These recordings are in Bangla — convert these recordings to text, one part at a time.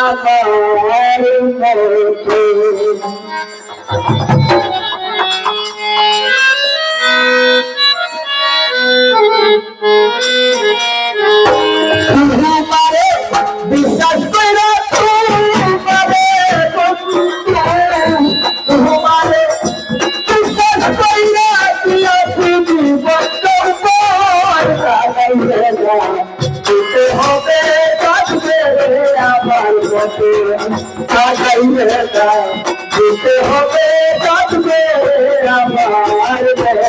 আমার বেলা যেতে হবে কাঁদবে আমার বেলা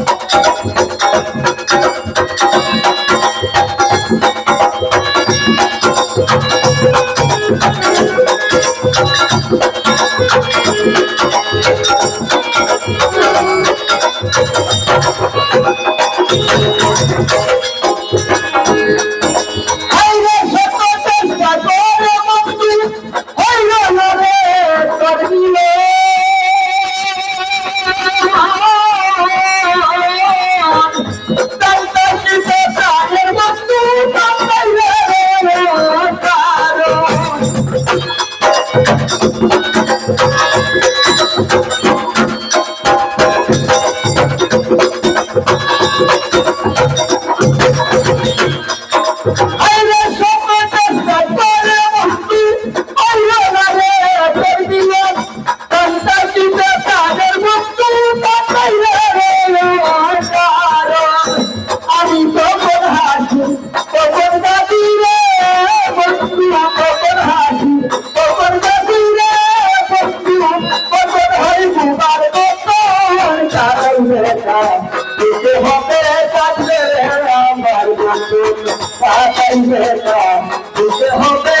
Thank you. দিতে হবে।